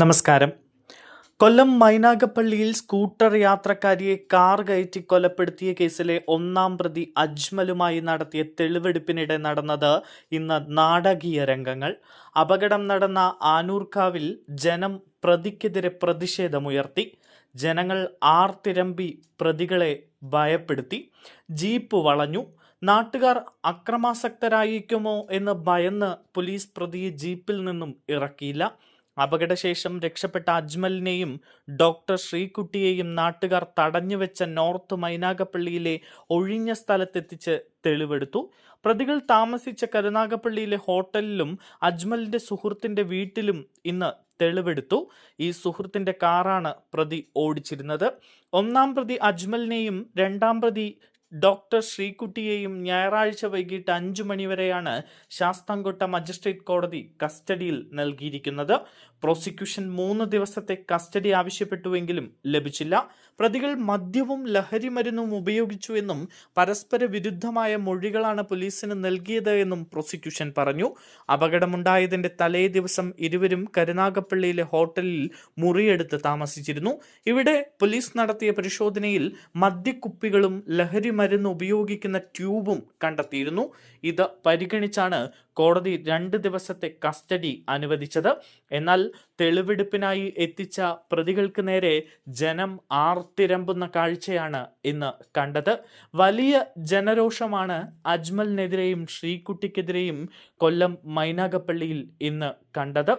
നമസ്കാരം. കൊല്ലം മൈനാഗപ്പള്ളിയിൽ scooter യാത്രക്കാരിയെ car കയറ്റി കൊലപ്പെടുത്തിയ കേസിലെ ഒന്നാം പ്രതി അജ്മലുമായി നടത്തിയ തെളിവെടുപ്പിനിടെ നടന്നത് ഇന്ന് നാടകീയ രംഗങ്ങൾ. അപകടം നടന്ന ആനൂർക്കാവിൽ ജനം പ്രതിക്കെതിരെ പ്രതിഷേധമുയർത്തി. ജനങ്ങൾ ആർത്തിരമ്പി പ്രതികളെ ഭയപ്പെടുത്തി. ജീപ്പ് വളഞ്ഞു. നാട്ടുകാർ അക്രമാസക്തരായിരിക്കുമോ എന്ന് ഭയന്ന് പോലീസ് പ്രതിയെ ജീപ്പിൽ നിന്നും ഇറക്കിയില്ല. അപകടശേഷം രക്ഷപ്പെട്ട അജ്മലിനെയും ഡോക്ടർ ശ്രീകുട്ടിയെയും നാട്ടുകാർ തടഞ്ഞുവെച്ച നോർത്ത് മൈനാഗപ്പള്ളിയിലെ ഒഴിഞ്ഞ സ്ഥലത്തെത്തിച്ച് തെളിവെടുത്തു. പ്രതികൾ താമസിച്ച കരുനാഗപ്പള്ളിയിലെ ഹോട്ടലിലും അജ്മലിന്റെ സുഹൃത്തിന്റെ വീട്ടിലും ഇന്ന് തെളിവെടുത്തു. ഈ സുഹൃത്തിന്റെ കാറാണ് പ്രതി ഓടിച്ചിരുന്നത്. ഒന്നാം പ്രതി അജ്മലിനെയും രണ്ടാം പ്രതി ഡോക്ടർ ശ്രീകുട്ടിയെയും ഞായറാഴ്ച വൈകിട്ട് അഞ്ചു മണിവരെയാണ് ശാസ്താംകോട്ട മജിസ്ട്രേറ്റ് കോടതി കസ്റ്റഡിയിൽ നൽകിയിരിക്കുന്നത്. പ്രോസിക്യൂഷൻ മൂന്ന് ദിവസത്തെ കസ്റ്റഡി ആവശ്യപ്പെട്ടുവെങ്കിലും ലഭിച്ചില്ല. പ്രതികൾ മദ്യവും ലഹരി മരുന്നും ഉപയോഗിച്ചുവെന്നും പരസ്പര വിരുദ്ധമായ മൊഴികളാണ് പോലീസിന് നൽകിയത് എന്നും പ്രോസിക്യൂഷൻ പറഞ്ഞു. അപകടമുണ്ടായതിന്റെ തലേ ദിവസം ഇരുവരും കരുനാഗപ്പള്ളിയിലെ ഹോട്ടലിൽ മുറിയെടുത്ത് താമസിച്ചിരുന്നു. ഇവിടെ പോലീസ് നടത്തിയ പരിശോധനയിൽ മദ്യക്കുപ്പികളും ലഹരി മരുന്ന് ഉപയോഗിക്കുന്ന ട്യൂബും കണ്ടെത്തിയിരുന്നു. ഇത് പരിഗണിച്ചാണ് കോടതി രണ്ട് ദിവസത്തെ കസ്റ്റഡി അനുവദിച്ചത്. എന്നാൽ തെളിവെടുപ്പിനായി എത്തിച്ച പ്രതികൾക്ക് നേരെ ജനം ആർത്തിരമ്പുന്ന കാഴ്ചയാണ് ഇന്ന് കണ്ടത്. വലിയ ജനരോഷമാണ് അജ്മലിനെതിരെയും ശ്രീകുട്ടിക്കെതിരെയും കൊല്ലം മൈനാഗപ്പള്ളിയിൽ ഇന്ന് കണ്ടത്.